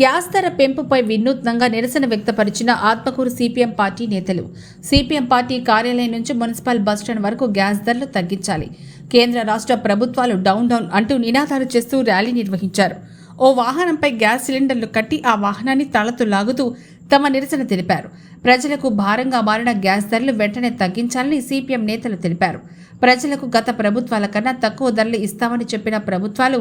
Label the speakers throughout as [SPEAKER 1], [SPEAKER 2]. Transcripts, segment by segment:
[SPEAKER 1] Gas ధర పెంపుపై వినూత్నంగా నిరసన వ్యక్తపరిచిన ఆత్మకూరు సిపిఎం పార్టీ నేతలు. సిపిఎం పార్టీ కార్యాలయం నుంచి మున్సిపల్ బస్టాండ్ వరకు గ్యాస్ ధరలు తగ్గించాలి. కేంద్ర రాష్ట్ర ప్రభుత్వాలు డౌన్ డౌన్ అంటూ నినాదాలు చేస్తూ ర్యాలీ నిర్వహించారు. ఓ వాహనంపై గ్యాస్ సిలిండర్లు కట్టి ఆ వాహనాన్ని తలతో లాగుతూ తమ నిరసన తెలిపారు. ప్రజలకు భారంగా మారిన గ్యాస్ ధరలు వెంటనే తగ్గించాలని సిపిఎం నేతలు తెలిపారు. ప్రజలకు గత ప్రభుత్వాల కన్నా తక్కువ ధరలు ఇస్తామని చెప్పిన ప్రభుత్వాలు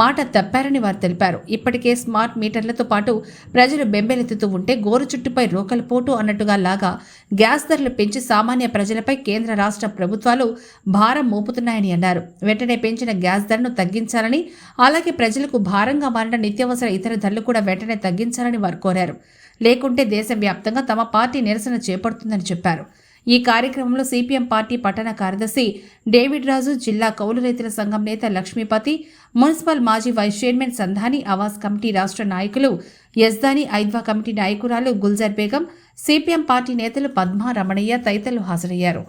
[SPEAKER 1] మాట తప్పారని వారు తెలిపారు. ఇప్పటికే స్మార్ట్ మీటర్లతో పాటు ప్రజలు బెంబెలెత్తుతూ ఉంటే గోరు చుట్టుపై రోకలు పోటు అన్నట్టుగా లాగా గ్యాస్ ధరలు పెంచి సామాన్య ప్రజలపై కేంద్ర రాష్ట్ర ప్రభుత్వాలు భారం మోపుతున్నాయని అన్నారు. వెంటనే పెంచిన గ్యాస్ ధరను తగ్గించాలని అలాగే ప్రజలకు భారంగా మారిన నిత్యావసర ఇతర ధరలు కూడా వెంటనే తగ్గించాలని వారు కోరారు. లేకుంటే దేశవ్యాప్తంగా తమ పార్టీ నిరసన చేపడుతుందని చెప్పారు. ఈ కార్యక్రమంలో సిపిఎం పార్టీ పట్టణ కార్యదర్శి డేవిడ్ రాజు జిల్లా కౌలు రైతుల సంఘం నేత లక్ష్మీపతి మున్సిపల్ మాజీ vice chairman Sandhani Awas committee రాష్ట్ర నాయకులు యజ్దాని ఐద్వా కమిటీ నాయకురాలు గుల్జర్ బేగం సిపిఎం పార్టీ నేతలు పద్మా రమణయ్య తదితరులు హాజరయ్యారు.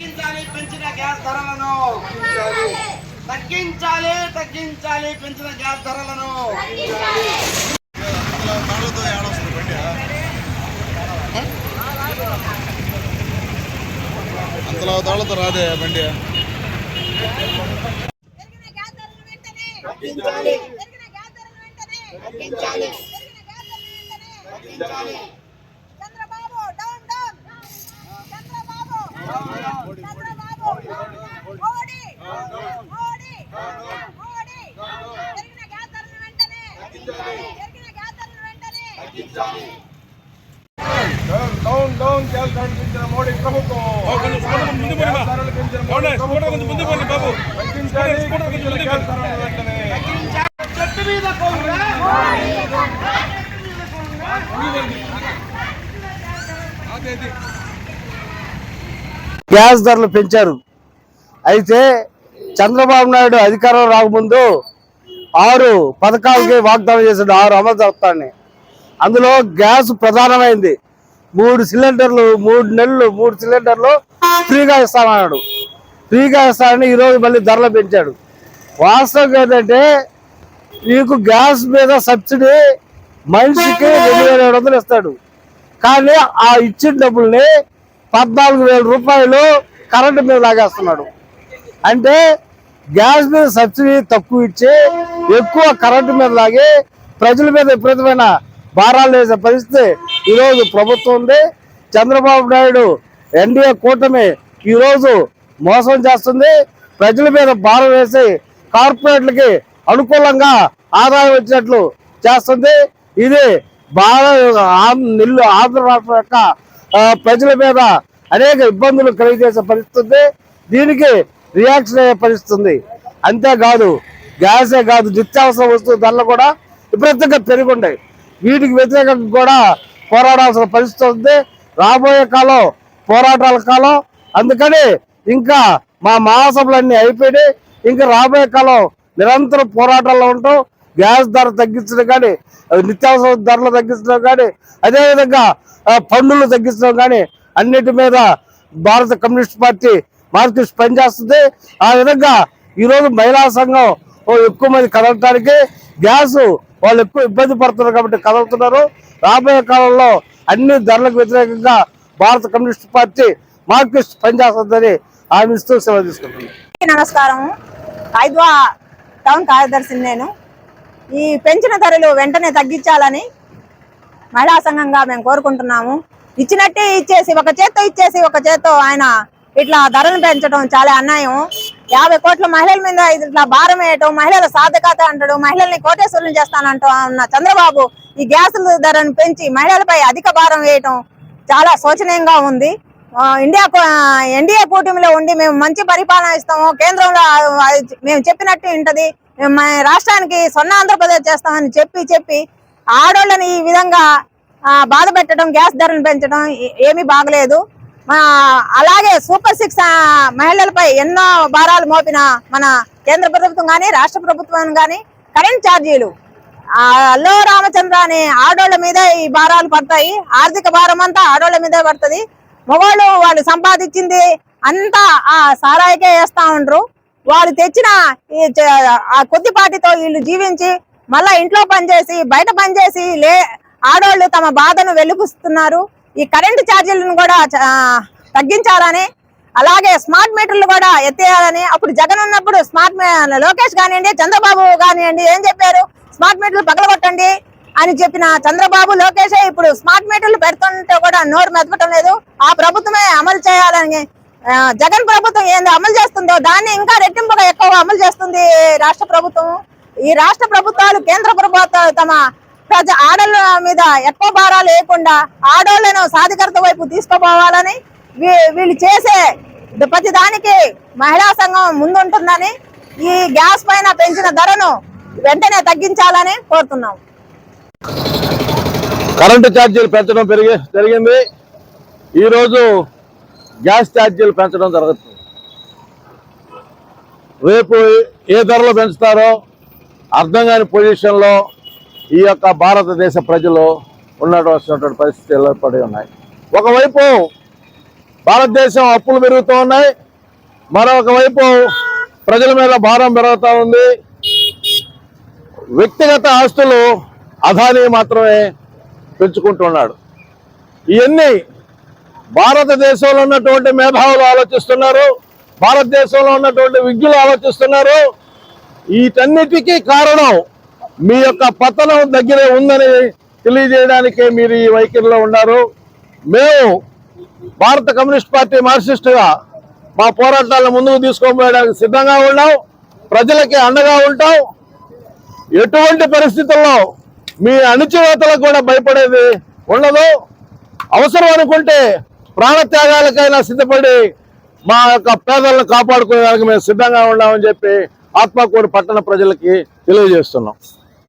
[SPEAKER 2] తగ్గించాలి పెంచిన గ్యాస్ ధరలను. తగ్గించాలి తగ్గించాలి పెంచిన గ్యాస్ ధరలను
[SPEAKER 3] తాళ్ళతో ఏడొస్తుంది బండి అంతలో తాళ్ళతో రాదే బండి
[SPEAKER 4] పెరిగిన గ్యాస్ ధరలు వెంటనే తగ్గించాలి పెరిగిన గ్యాస్ ధరలు వెంటనే తగ్గించాలి పెరిగిన గ్యాస్ ధరలు వెంటనే. తగ్గించాలి. Chandrababu down down. Chandrababu Chandrababu. Modi Modi Modi. పెరిగిన గ్యాస్ ధరలు వెంటనే. పెరిగిన గ్యాస్ ధరలు వెంటనే.
[SPEAKER 3] డౌన్ డౌన్ గ్యాస్ ధరలు మోడీ ప్రభుత్వం. గ్యాస్
[SPEAKER 5] పెంచారు. అయితే చంద్రబాబు నాయుడు అధికారం రాకముందు ఆరు పథకాలకి వాగ్దానం చేశాడు ఆరు అమలు చేస్తానని అందులో గ్యాస్ ప్రధానమైంది. మూడు సిలిండర్లు మూడు నెలలు మూడు సిలిండర్లు ఫ్రీగా ఇస్తామన్నాడు ఫ్రీగా ఇస్తామని ఈరోజు మళ్ళీ ధరలు పెంచాడు. వాస్తవం ఏంటంటే మీకు గ్యాస్ మీద సబ్సిడీ మనిషికి రెండు వేల ఏడు వందలు ఇస్తాడు. కానీ ఆ ఇచ్చిన డబ్బుల్ని పద్నాలుగు వేల రూపాయలు కరెంటు మీద లాగేస్తున్నాడు. అంటే గ్యాస్ మీద సబ్సిడీ తక్కువ ఇచ్చి ఎక్కువ కరెంటు మీద లాగి ప్రజల మీద విపరీతమైన భారాలు వేసే పరిస్థితి ఈరోజు ప్రభుత్వం ఉంది. చంద్రబాబు నాయుడు ఎన్డీఏ కూటమి ఈరోజు మోసం చేస్తుంది. ప్రజల మీద భారం వేసి కార్పొరేట్లకి అనుకూలంగా ఆదాయం వచ్చినట్లు చేస్తుంది. ఇది భారత ఆంధ్ర- ఆంధ్ర రాష్ట్రం యొక్క ప్రజల మీద అనేక ఇబ్బందులు కలిగజేసే పరిస్థితి ఉంది. దీనికి రియాక్షన్ అయ్యే పరిస్థితుంది అంతేకాదు గ్యాసే కాదు నిత్యావసర వస్తువు ధరలు కూడా విపరీతంగా పెరుగుంటాయి వీటికి వ్యతిరేకంగా కూడా పోరాడాల్సిన పరిస్థితి ఉంది. రాబోయే కాలం పోరాటాల కాలం. అందుకని ఇంకా మా మహాసభలన్నీ అయిపోయినాయి. ఇంకా రాబోయే కాలం నిరంతరం పోరాటాల్లో ఉంటాం. గ్యాస్ ధర తగ్గించడం కానీ నిత్యావసర ధరలు తగ్గించడం కానీ అదేవిధంగా పన్నులు తగ్గించడం కానీ అన్నిటి మీద భారత కమ్యూనిస్ట్ పార్టీ మార్కెట్ పనిచేస్తుంది. ఆ విధంగా ఈరోజు మహిళా సంఘం ఎక్కువ మంది కదలటానికి గ్యాస్ వాళ్ళు ఎక్కువ ఇబ్బంది పడుతున్నారు కాబట్టి కదులుతున్నారు. రాబోయే కాలంలో అన్ని ధరలకు వ్యతిరేకంగా భారత కమ్యూనిస్ట్ పార్టీ మార్కెట్ పనిచేస్తుందని ఆమె ఇస్తూ సెలవు తీసుకుంటున్నాను
[SPEAKER 4] నమస్కారం. ఐద్వా టౌన్ కార్యదర్శిని నేను. ఈ పెంచిన ధరలు వెంటనే తగ్గించాలని మహిళా సంఘంగా మేము కోరుకుంటున్నాము. ఇచ్చినట్టే ఇచ్చేసి ఒక చేత్తో ఇచ్చేసి ఒక చేత్తో ఆయన ఇట్లా ధరలు పెంచడం చాలా అన్యాయం. యాభై కోట్ల మహిళల మీద ఇట్లా భారం వేయటం మహిళల సాధకత అంటాడు మహిళల్ని కోటేశ్వరులు చేస్తానంటూ అన్న చంద్రబాబు ఈ గ్యాసుల ధరను పెంచి మహిళలపై అధిక భారం వేయటం చాలా శోచనీయంగా ఉంది. ఇండియా ఎన్డీఏ కూటమిలో ఉండి మేము మంచి పరిపాలన ఇస్తాము కేంద్రంలో మేము చెప్పినట్టు ఉంటది మేము మా రాష్ట్రానికి సొన్న ఆంధ్రప్రదేశ్ చేస్తామని చెప్పి చెప్పి ఆడోళ్ళని ఈ విధంగా బాధ పెట్టడం గ్యాస్ ధరలు పెంచడం ఏమీ బాగలేదు. అలాగే సూపర్ సిక్స్ మహిళలపై ఎన్నో భారాలు మోపిన మన కేంద్ర ప్రభుత్వం కానీ రాష్ట్ర ప్రభుత్వం కానీ కరెంట్ ఛార్జీలు. ఆ అల్లో రామచంద్ర అనే ఆడోళ్ళ మీద ఈ భారాలు పడతాయి. ఆర్థిక భారం అంతా ఆడోళ్ళ మీదే పడుతుంది. మగవాళ్ళు వాళ్ళు సంపాదించింది అంతా ఆ సారాయికే వేస్తా ఉండరు. వాళ్ళు తెచ్చిన ఈ ఆ కొద్దిపాటితో వీళ్ళు జీవించి మళ్ళా ఇంట్లో పనిచేసి బయట పనిచేసి లే ఆడవాళ్ళు తమ బాధను వెలుగుస్తున్నారు. ఈ కరెంటు ఛార్జీలను కూడా తగ్గించాలని అలాగే స్మార్ట్ మీటర్లు కూడా ఎత్తేయాలని. అప్పుడు జగన్ ఉన్నప్పుడు స్మార్ట్ మీ- లోకేష్ కానివ్వండి చంద్రబాబు కానివ్వండి ఏం చెప్పారు? స్మార్ట్ మీటర్లు పగలగొట్టండి అని చెప్పిన చంద్రబాబు లోకేష్ ఇప్పుడు స్మార్ట్ మీటర్లు పెడుతుంటే కూడా నోరు మెదపటం లేదు. ఆ ప్రభుత్వమే అమలు చేయాలని జగన్ ప్రభుత్వం ఏంది అమలు చేస్తుందో దాన్ని ఇంకా రెట్టింపుగా ఎక్కువ అమలు చేస్తుంది రాష్ట్ర ప్రభుత్వం. ఈ రాష్ట్ర ప్రభుత్వాలు కేంద్ర ప్రభుత్వాలు తమ ప్రజ ఆడల మీద ఎక్కువ భారాలు లేకుండా ఆడోళ్ళను సాధికారత వైపు తీసుకుపోవాలని వీ- వీళ్ళు చేసే ప్రతి దానికి మహిళా సంఘం ముందుంటుందని ఈ గ్యాస్ పైన పెంచిన ధరను వెంటనే తగ్గించాలని కోరుతున్నాం.
[SPEAKER 6] కరెంటు ఛార్జీలు పెంచడం పెరిగి జరిగింది ఈరోజు గ్యాస్ ఛార్జీలు పెంచడం జరుగుతుంది. రేపు ఏ ధరలు పెంచుతారో అర్థం కాని పొజిషన్లో ఈ యొక్క భారతదేశ ప్రజలు ఉండవలసినటువంటి పరిస్థితులు ఏర్పడి ఉన్నాయి. ఒకవైపు భారతదేశం అప్పులు పెరుగుతూ ఉన్నాయి. మరొక వైపు ప్రజల మీద భారం పెరుగుతూ ఉంది. వ్యక్తిగత ఆస్తులు అదానీ మాత్రమే పెంచుకుంటున్నాడు. ఇవన్నీ భారతదేశంలో ఉన్నటువంటి మేధావులు ఆలోచిస్తున్నారు. భారతదేశంలో ఉన్నటువంటి విజ్ఞులు ఆలోచిస్తున్నారు. వీటన్నిటికీ కారణం మీ యొక్క పతనం దగ్గరే ఉందని తెలియజేయడానికే మీరు ఈ వైఖరిలో ఉన్నారు. మేము భారత కమ్యూనిస్ట్ పార్టీ మార్క్సిస్టుగా మా పోరాటాలను ముందుకు తీసుకోబోయడానికి సిద్ధంగా ఉన్నాం. ప్రజలకి అండగా ఉంటాం. ఎటువంటి పరిస్థితుల్లో మీ అణిచివేతలకు కూడా భయపడేది ఉండదు. అవసరం అనుకుంటే ప్రాణత్యాగాలకైనా సిద్ధపడి మా యొక్క పేదలను కాపాడుకోవడానికి మేము సిద్ధంగా ఉన్నామని చెప్పి ఆత్మకూరు పట్టణ ప్రజలకి తెలియజేస్తున్నాం.